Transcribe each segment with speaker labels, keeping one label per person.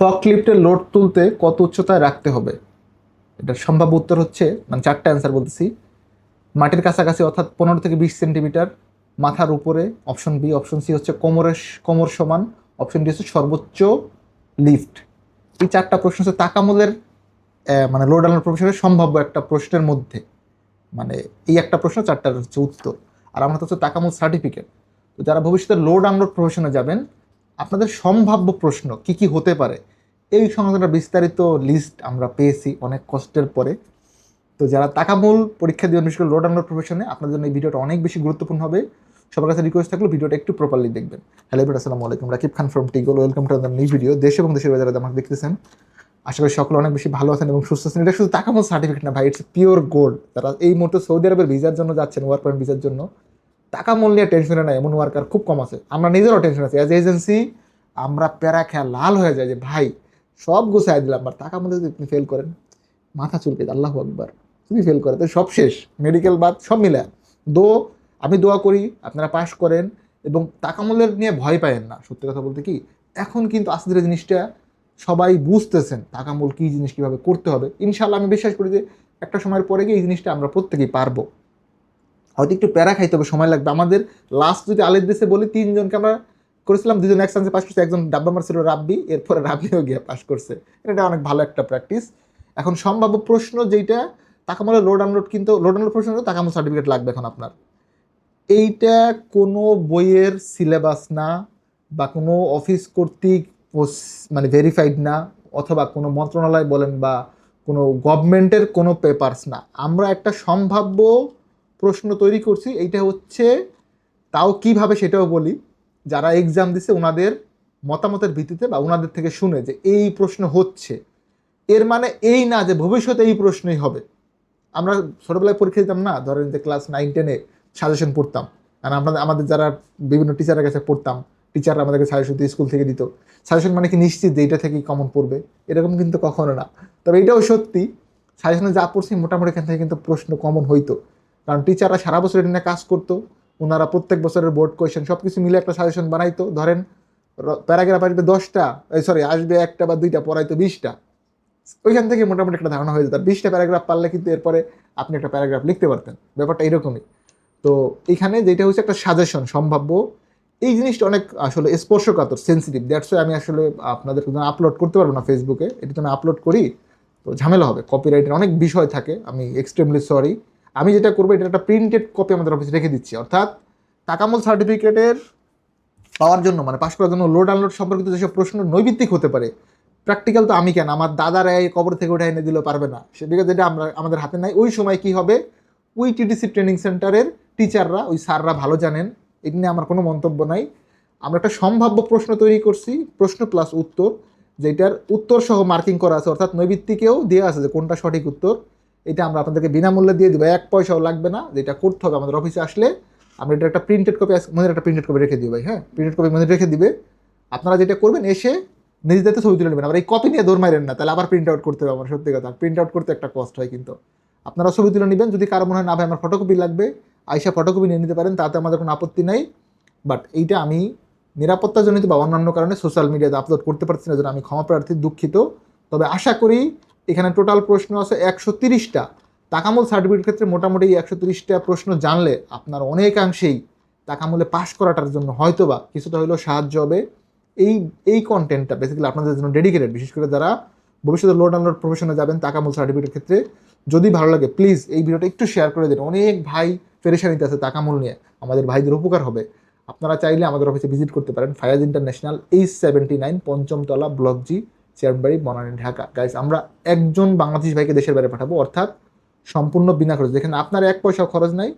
Speaker 1: ফকলিফটের load তুলতে কত উচ্চতায় রাখতে হবে? এটার সম্ভাব্য উত্তর হচ্ছে মানে চারটা অ্যান্সার বলতেছি। মাটির কাছাকাছি অর্থাৎ পনেরো থেকে বিশ সেন্টিমিটার মাথার উপরে অপশন বি অপশন সি হচ্ছে কোমরের কোমর সমান অপশন ডি হচ্ছে সর্বোচ্চ লিফট এই চারটা প্রশ্ন হচ্ছে তাকামলের মানে লোড আনার প্রফেশনের সম্ভাব্য একটা প্রশ্নের মধ্যে। মানে এই একটা প্রশ্ন, চারটার হচ্ছে উত্তর। আর আমার হচ্ছে তাকামুল সার্টিফিকেট তো যারা ভবিষ্যতে লোড আনলোড প্রফেশনে যাবেন আপনাদের সম্ভাব্য প্রশ্ন কি কি হতে পারে? এই সংক্রান্ত বিস্তারিত লিস্ট আমরা পেয়েছি অনেক কষ্টের পরে। তো যারা তাকামূল পরীক্ষা দিয়ে বিশেষ করে লোড আনলোড প্রফেশনে আপনাদের জন্য এই ভিডিওটা অনেক বেশি গুরুত্বপূর্ণ হবে। সবার কাছে রিকোয়েস্ট থাকলে ভিডিওটা একটু প্রপারলি দেখবেন। হ্যালো এবার আসসালামু আলাইকুম। Rakib Khan from টিগল welcome to other new video দেশ এবং দেশের বাজারে আমাকে দেখতেছেন। আশা করি সকলে অনেক বেশি ভালো আছেন এবং সুস্থ আছেন। এটা শুধু তাকামূল সার্টিফিকেট না ভাই ইটস পিওর গোল্ড তারা এই মুহূর্তে সৌদি আরবের ভিসার জন্য যাচ্ছেন ওয়ার্ক পয়েন্ট ভিসার জন্য। টাকা মূল নিয়ে টেনশনে নাই, এমন ওয়ার্কার খুব কম আছে। আমরা নিজেরও টেনশন আছি। অ্যাজ এজেন্সি আমরা প্যারা খেয়া লাল হয়ে যায় যে, ভাই, সব গুছাই দিলাম আর টাকা মধ্যে যদি আপনি ফেল করেন, মাথা চুলকে আল্লাহ আকবার। যদি ফেল করে তো সব শেষ। মেডিকেল বাদ, সব মিলে দো, আমি দোয়া করি, আপনারা পাশ করেন, এবং টাকা মূল্যের নিয়ে ভয় পায়েন না। সত্যি কথা বলতে কি, এখন কিন্তু আস্তে ধীরে জিনিসটা সবাই বুঝতেছেন টাকা মূল কী জিনিস কীভাবে করতে হবে। ইনশাল্লাহ আমি বিশ্বাস করি যে, একটা সময়ের পরে গিয়ে এই জিনিসটা আমরা প্রত্যেকেই পারব। হয়তো একটু প্যারা খাইতে হবে, সময় লাগবে। আমাদের লাস্ট যদি আলের দেশে বলি, তিনজনকে আমরা করেছিলাম, দুজন এক চান্সে পাস করছে, একজন ডাব্বা মারছিল রাব্বি, এরপরে রাব্বিও গিয়ে পাস করছে। এটা অনেক ভালো একটা প্র্যাকটিস এখন সম্ভাব্য প্রশ্ন যেইটা, তাকামলের লোড আনলোড কিন্তু লোড আনলোড প্রশ্ন তাকামল সার্টিফিকেট লাগবে এখন আপনার। এইটা কোনো বইয়ের সিলেবাস না, বা কোনো অফিস কর্তৃক মানে ভেরিফাইড না, অথবা কোনো মন্ত্রণালয় বলেন বা কোনো গভর্নমেন্টের কোনো পেপারস না। আমরা একটা সম্ভাব্য প্রশ্ন তৈরি করছি, এইটা হচ্ছে তাও কীভাবে সেটাও বলি। যারা এক্সাম দিছে ওনাদের মতামতের ভিত্তিতে বা ওনাদের থেকে শুনে যে এই প্রশ্ন হচ্ছে। এর মানে এই না যে ভবিষ্যতে এই প্রশ্নই হবে। আমরা ছোটোবেলায় পরীক্ষা দিতাম না, ধরেন যে ক্লাস নাইন টেনে সাজেশন পড়তাম। আর আমরা, আমাদের যারা বিভিন্ন টিচারের কাছে পড়তাম টিচাররা আমাদেরকে সাজেশন দিয়ে স্কুল থেকে দিত। সাজেশন মানে কি নিশ্চিত যে এটা থেকেই কমন পড়বে? এরকম কিন্তু কখনো না। তবে এটাও সত্যি সাজেশনে যা পড়ছি মোটামুটি এখান থেকে কিন্তু প্রশ্ন কমন হইতো। কারণ টিচাররা সারা বছর এটা কাজ করতো ওনারা প্রত্যেক বছরের বোর্ড কোয়েশন সব কিছু মিলে একটা সাজেশন বানাইতো। ধরেন প্যারাগ্রাফ আসবে দশটা, এই সরি আসবে একটা বা দুইটা, পড়াইতো বিশটা। ওইখান থেকে মোটামুটি একটা ধারণা হয়ে যেত। আর বিশটা প্যারাগ্রাফ পারলে কিন্তু এরপরে আপনি একটা প্যারাগ্রাফ লিখতে পারতেন। ব্যাপারটা এরকমই। তো এখানে যেটা হচ্ছে একটা সাজেশন সম্ভাব্য। এই জিনিসটা অনেক আসলে স্পর্শকাতর সেন্সিটিভ দ্যাটস আমি আসলে আপনাদের আপলোড করতে পারব না ফেসবুকে এটা তো আমি আপলোড করি। তো ঝামেলা হবে। কপিরাইটের অনেক বিষয় থাকে। আমি এক্সট্রিমলি সরি আমি যেটা করব এটা একটা প্রিন্টেড কপি আমাদের অফিসে রেখে দিচ্ছি। অর্থাৎ তাকামল সার্টিফিকেটের পাওয়ার জন্য মানে পাশ করার জন্য লোড আনলোড সম্পর্কিত যেসব প্রশ্ন নৈবিত্তিক হতে পারে প্র্যাকটিক্যাল তো আমি কেন? আমার দাদারা এই কবর থেকে উঠে এনে দিলেও পারবে না। সে বিকজ এটা আমরা, আমাদের হাতে নাই। ওই সময় কি হবে? ওই টিডিসি ট্রেনিং সেন্টারের টিচাররা ওই স্যাররা ভালো জানেন এটা নিয়ে আমার কোনো মন্তব্য নাই। আমরা একটা সম্ভাব্য প্রশ্ন তৈরি করছি, প্রশ্ন প্লাস উত্তর, যেটার উত্তর সহ মার্কিং করা আছে। অর্থাৎ নৈবিত্তিকেও দেওয়া আছে যে কোনটা সঠিক উত্তর। এটা আমরা আপনাদেরকে বিনামূল্যে দিয়ে দেবো। এক পয়সাও লাগবে না, যেটা করতে হবে আমাদের অফিসে আসলে। আমরা এটা একটা প্রিন্টেড কপি মনে একটা প্রিন্টেড কপি রেখে দিই ভাই হ্যাঁ? প্রিন্টেড কপি মনে রেখে দিবে। আপনারা যেটা করবেন, এসে নিজেদের ছবি তুলে নেবেন। আবার এই কপি নিয়ে দৌড় মারেন না, তাহলে আবার প্রিন্ট আউট করতে হবে আমার, সত্যি কথা। প্রিন্ট আউট করতে একটা কষ্ট হয় কিন্তু। আপনারা ছবি তুলে নেবেন, যদি কারও মনে হয়, না ভাই, আমার ফটোকপি লাগবে, আইসা ফটোকপি নিয়ে নিতে পারেন, তাতে আমাদের কোনো আপত্তি নাই। বাট এইটা আমি নিরাপত্তাজনিত বা অন্যান্য কারণে সোশ্যাল মিডিয়াতে আপলোড করতে পারছি না, যেন আমি ক্ষমা প্রার্থী, দুঃখিত। তবে আশা করি এখানে টোটাল প্রশ্ন আছে একশো তিরিশটা। তাকামূল সার্টিফিকেট ক্ষেত্রে মোটামুটি একশো তিরিশটা প্রশ্ন জানলে আপনার অনেকাংশেই তাকামূলে পাশ করাটার জন্য হয়তোবা কিছুটা হলেও সাহায্য হবে। এই এই কন্টেন্টটা বেসিক্যালি আপনাদের জন্য ডেডিকেটেড বিশেষ করে যারা ভবিষ্যতে লোড আনলোড প্রফেশনে যাবেন তাকামূল সার্টিফিকেটের ক্ষেত্রে, যদি ভালো লাগে প্লিজ এই ভিডিওটা একটু শেয়ার করে দিন। অনেক ভাই পেরেশানিতে আছে তাকামূল নিয়ে। আমাদের ভাইদের উপকার হবে। আপনারা চাইলে আমাদের অফিসে ভিজিট করতে পারেন। Fayaz international H seventy nine পঞ্চমতলা block G চেয়ারবাড়ি, বনানী, ঢাকা। গাইজ আমরা একজন বাংলাদেশ ভাইকে দেশের বাইরে পাঠাবো, অর্থাৎ সম্পূর্ণ বিনা খরচ। যেখানে আপনার এক পয়সা খরচ নাই,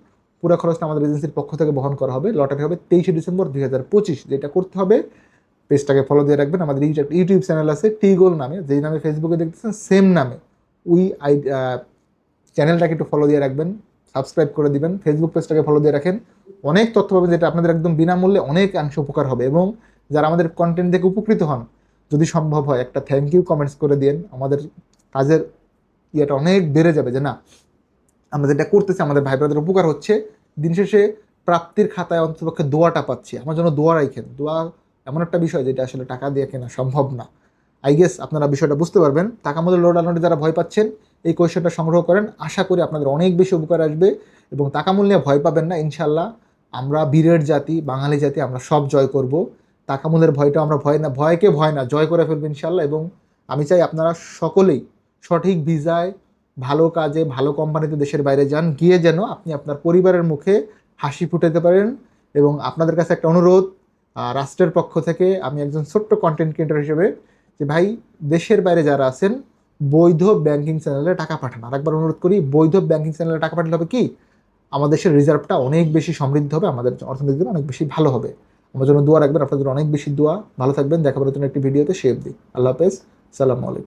Speaker 1: পুরো খরচটা আমাদের এজেন্সির পক্ষ থেকে বহন করা হবে। লটারি হবে তেইশে ডিসেম্বর দুই হাজার পঁচিশ, যেটা করতে হবে, পেজটাকে ফলো দিয়ে রাখবেন। আমাদের ইউটিউব চ্যানেল আছে, টিগোল নামে। যেই নামে ফেসবুকে দেখতেছেন সেম নামে। উই আই চ্যানেলটাকে একটু ফলো দিয়ে রাখবেন সাবস্ক্রাইব করে দিবেন ফেসবুক পেজটাকে ফলো দিয়ে রাখেন। অনেক তথ্য পাবেন যেটা আপনাদের একদম বিনামূল্যে অনেক অংশ উপকার হবে। এবং যারা আমাদের কন্টেন্ট দেখে উপকৃত হন যদি সম্ভব হয়, একটা থ্যাংক ইউ কমেন্টস করে দিন আমাদের কাজের ইয়েটা অনেক বেড়ে যাবে যে না, আমরা যেটা করতেছি, আমাদের ভাই বোনদের উপকার হচ্ছে। দিন শেষে প্রাপ্তির খাতায় অন্তপক্ষে দোয়াটা পাচ্ছি। আমার জন্য দোয়া রাখেন দোয়া এমন একটা বিষয় যেটা আসলে টাকা দিয়ে কেনা সম্ভব না। আই গেস আপনারা বিষয়টা বুঝতে পারবেন। টাকা মধ্যে লোড আনলোডে যারা ভয় পাচ্ছেন, এই কোয়েশ্চেনটা সংগ্রহ করেন। আশা করি আপনাদের অনেক বেশি উপকার আসবে এবং টাকা মূল্যে ভয় পাবেন না ইনশাল্লাহ আমরা বীরের জাতি, বাঙালি জাতি, আমরা সব জয় করব। টাকা মূল্যের ভয়টা আমরা ভয় না, ভয়কে ভয় না, জয় করে ফেলব ইনশাল্লাহ এবং আমি চাই আপনারা সকলেই সঠিক ভিসায়, ভালো কাজে, ভালো কোম্পানিতে দেশের বাইরে যান, গিয়ে যেন আপনি আপনার পরিবারের মুখে হাসি ফুটাতে পারেন। এবং আপনাদের কাছে একটা অনুরোধ রাষ্ট্রের পক্ষ থেকে আমি একজন ছোট্ট কন্টেন্ট ক্রিয়েটর হিসেবে যে, ভাই, দেশের বাইরে যারা আছেন, বৈধ ব্যাংকিং চ্যানেলে টাকা পাঠান। আর একবার অনুরোধ করি, বৈধ ব্যাংকিং চ্যানেলে টাকা পাঠালে হবে কি? আমাদের দেশের রিজার্ভটা অনেক বেশি সমৃদ্ধ হবে, আমাদের অর্থনীতি অনেক বেশি ভালো হবে। আমার জন্য দোয়া রাখবেন। আপনাদের অনেক বেশি দোয়া। ভালো থাকবেন। দেখা জন্য একটি ভিডিওতে শেপ দিই। আল্লাহ হাফেজ। সালাম আলাইকুম।